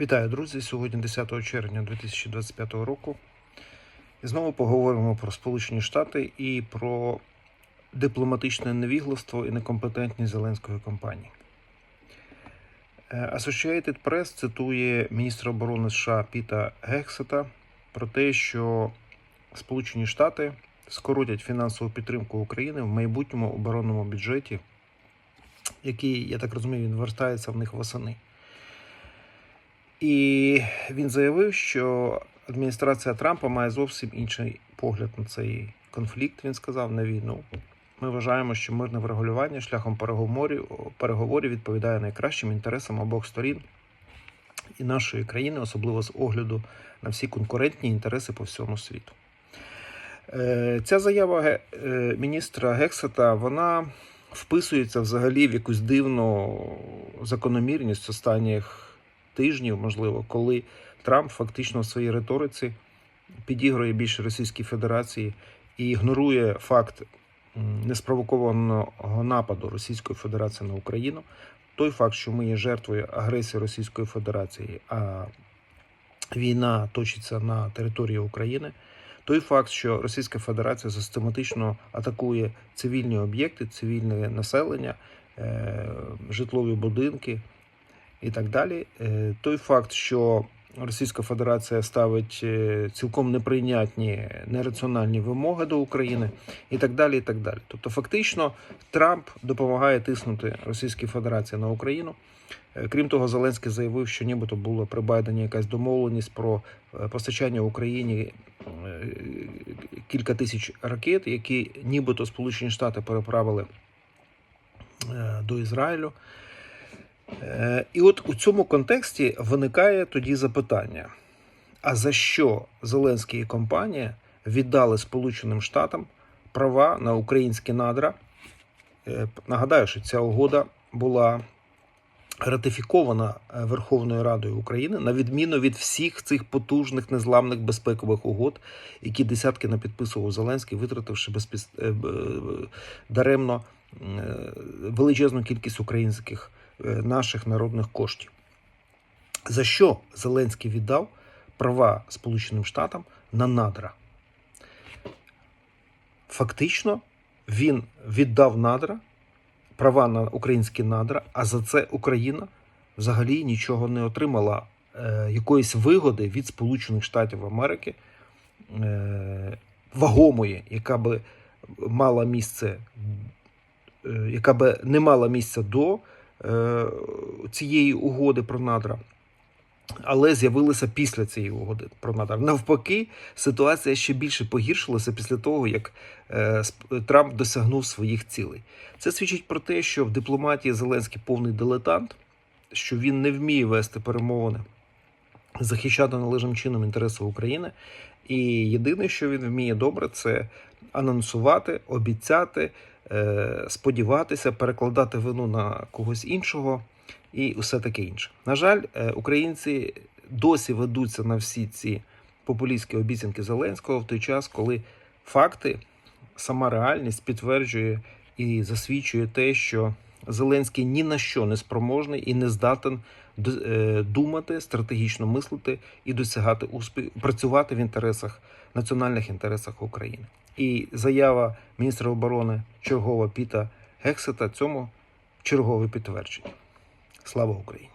Вітаю, друзі! Сьогодні 10 червня 2025 року. І знову поговоримо про Сполучені Штати і про дипломатичне невігластво і некомпетентність Зеленської кампанії. Е, Associated Press цитує міністра оборони США Піта Гексета про те, що Сполучені Штати скоротять фінансову підтримку України в майбутньому оборонному бюджеті, який, я так розумію, він вертається в них восени. І він заявив, що адміністрація Трампа має зовсім інший погляд на цей конфлікт. Він сказав на війну. Ми вважаємо, що мирне врегулювання шляхом переговорів, переговорів відповідає найкращим інтересам обох сторін і нашої країни, особливо з огляду на всі конкурентні інтереси по всьому світу. Е, Ця заява е, міністра Гексета вона вписується взагалі в якусь дивну закономірність останніх тижнів, можливо, коли Трамп фактично в своїй риториці підігрує більше Російській Федерації і ігнорує факт неспровокованого нападу Російської Федерації на Україну, той факт, що ми є жертвою агресії Російської Федерації, а війна точиться на території України. Той факт, що Російська Федерація систематично атакує цивільні об'єкти, цивільне населення, е, житлові будинки і так далі. Е, Той факт, що Російська Федерація ставить е, цілком неприйнятні нераціональні вимоги до України, і так далі. і так далі. Тобто, фактично, Трамп допомагає тиснути Російській Федерації на Україну. Е, Крім того, Зеленський заявив, що нібито була при Байдені якась домовленість про е, постачання Україні е, кілька тисяч ракет, які нібито Сполучені Штати переправили до Ізраїлю. Е, І от у цьому контексті виникає тоді запитання: а за що Зеленський і компанія віддали Сполученим Штатам права на українські надра? Е, Нагадаю, що ця угода була ратифікована е, Верховною Радою України на відміну від всіх цих потужних незламних безпекових угод, які десятки не підписував Зеленський, витративши безпіс... даремно величезну кількість українських наших народних коштів. За що Зеленський віддав права Сполученим Штатам на надра? Фактично, він віддав надра, права на українські надра, а за це Україна взагалі нічого не отримала е, якоїсь вигоди від Сполучених Штатів Америки, е, вагомої, яка би мала місце, е, яка би не мала місця до е, цієї угоди про надра. Але з'явилися після цієї угоди про надра. Навпаки, ситуація ще більше погіршилася після того, як е, Трамп досягнув своїх цілей. Це свідчить про те, що в дипломатії Зеленський повний дилетант, що він не вміє вести перемовини, захищати належним чином інтереси України. І єдине, що він вміє добре, це анонсувати, обіцяти, е, сподіватися, перекладати вину на когось іншого і усе таке інше. На жаль, е, українці досі ведуться на всі ці популістські обіцянки Зеленського в той час, коли факти, сама реальність підтверджує і засвідчує те, що Зеленський ні на що не спроможний і не здатен думати, стратегічно мислити і досягати успіху, працювати в інтересах національних інтересах України. І заява міністра оборони чергова Піта Гексета цьому чергове підтвердження. Слава Україні!